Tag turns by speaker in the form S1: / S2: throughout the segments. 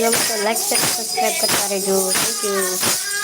S1: लोग तो like subscribe करता रहे। जो थैंक यू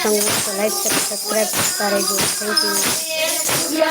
S2: પસંદ હોય તો લાઈક સબસ્ક્રાઈબ કરતા રહેજો થેન્ક યુ